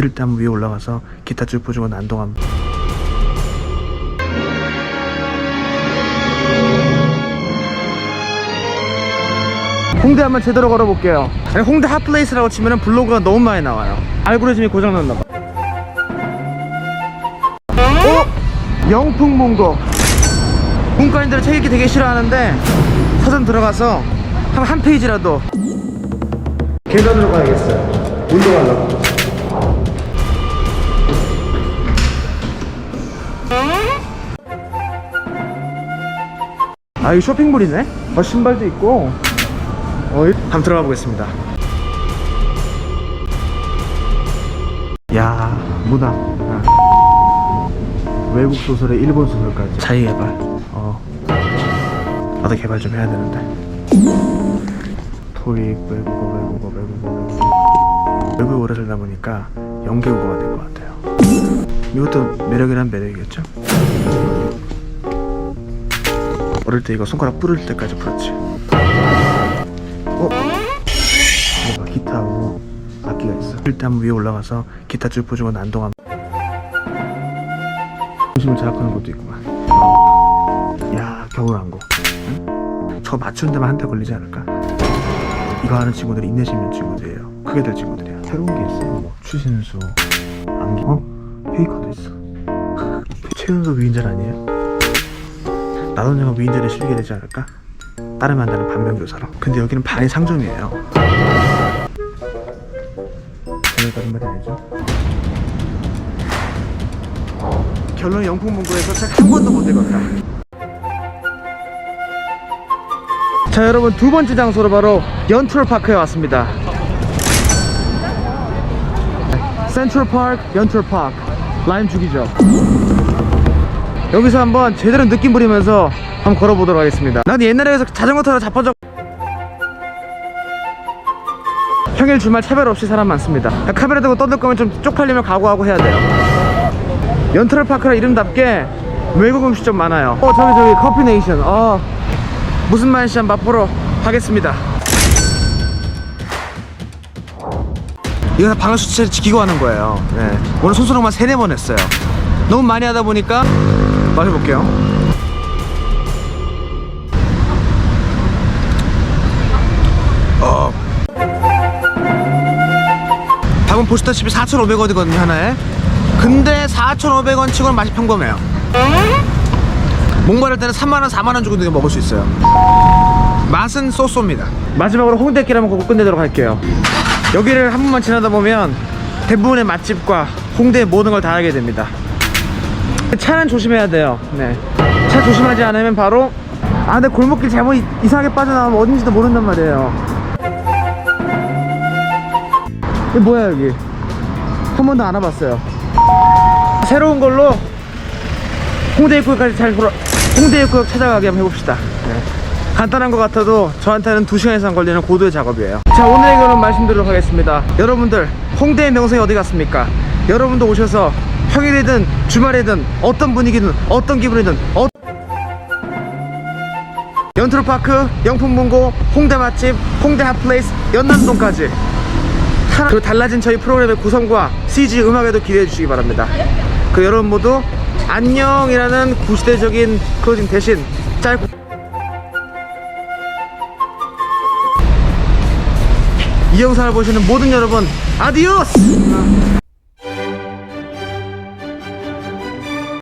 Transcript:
이럴 때 한번 위에 올라가서 기타 쭉 보주고 난동함. 홍대 한번 제대로 걸어볼게요. 홍대 핫플레이스라고 치면 블로그가 너무 많이 나와요. 알고리즘이 고장났나봐. 어? 영풍문고. 문과인들은 책 읽기 되게 싫어하는데 서점 들어가서 한, 한 페이지라도. 계단으로 가야겠어요. 운동하려고 아, 이 쇼핑몰이네? 어, 신발도 있고. 어, 이- 한번 들어가 보겠습니다. 야, 문학. 아. 외국 소설에 일본 소설까지. 자기 개발. 어. 나도 개발 좀 해야 되는데. 토익, 외국어, 외국어, 외국어, 외국어. 외국에 오래 살다 보니까 연계국어가 된것 같아요. 이것도 매력이란 매력이겠죠? 어릴 때 이거 손가락 부를 때까지 풀었지. 어? 뭔가 기타하고 악기가 있어. 일단 한번 위에 올라가서 기타 쭉 보주고 난동함. 중심을 자극하는 것도 있구만. 야 겨울왕국. 응? 저거 맞추는 데만 한 달 걸리지 않을까? 이거 하는 친구들이 인내심 있는 친구들이에요. 크게 될 친구들이야. 새로운 게 있어. 뭐 추신수, 안기, 어? 페이커도 있어. 최은석 위인전 아니에요? 나도 내가 위인전에 실게 되지 않을까? 따르면 한다는 반면교사로. 근데 여기는 반이 상점이에요. 다른 말이 아니죠? 결론 영풍문고에서 책 한 권도 못 읽었다. 자 여러분 두 번째 장소로 바로 연트럴파크에 왔습니다. 센트럴파크 연트럴파크. 라임 죽이죠 여기서 한번 제대로 느낌 부리면서 한번 걸어보도록 하겠습니다. 난 옛날에 자전거 타러 자빠져 평일 주말 차별 없이 사람 많습니다. 카메라 들고 떠들 거면 좀 쪽팔리면 각오하고 해야 돼요. 연트럴 파크라 이름답게 외국 음식점 많아요. 어 저기 저기 커피 네이션. 어 무슨 맛인지 한번 맛보러 가겠습니다. 이거 다 방역 수치를 지키고 하는 거예요. 네. 오늘 손수령만 세네 번 했어요. 너무 많이 하다 보니까 마셔볼게요. 어. 방금 보시다시피 4,500원이거든요 하나에. 근데 4,500원 치고는 맛이 평범해요. 목마를 때는 3만원 4만원 주고 되게 먹을 수 있어요. 맛은 쏘쏘입니다. 마지막으로 홍대 길 한번 보고 끝내도록 할게요. 여기를 한 번만 지나다 보면 대부분의 맛집과 홍대의 모든 걸 다 알게 됩니다 차는 조심해야 돼요. 네. 차 조심하지 않으면 바로 아 근데 골목길 잘못 이- 이상하게 빠져나가면 어딘지도 모른단 말이에요. 이게 뭐야 여기? 한 번도 안 와봤어요. 새로운 걸로 홍대 입구까지 잘 돌아 홍대 입구 찾아가게 한번 해봅시다. 네. 간단한 것 같아도 저한테는 2시간 이상 걸리는 고도의 작업이에요. 자 오늘의 결론 말씀드리도록 하겠습니다. 여러분들 홍대의 명성이 어디 갔습니까? 여러분도 오셔서 평일이든 주말이든 어떤 분위기든 어떤 기분이든 어... 연트로파크, 영풍문고, 홍대 맛집, 홍대 핫플레이스, 연남동까지. 그리고 달라진 저희 프로그램의 구성과 CG 음악에도 기대해 주시기 바랍니다. 그 여러분 모두 안녕이라는 구시대적인 클로징 대신 짧고 이 영상을 보시는 모든 여러분 아디오스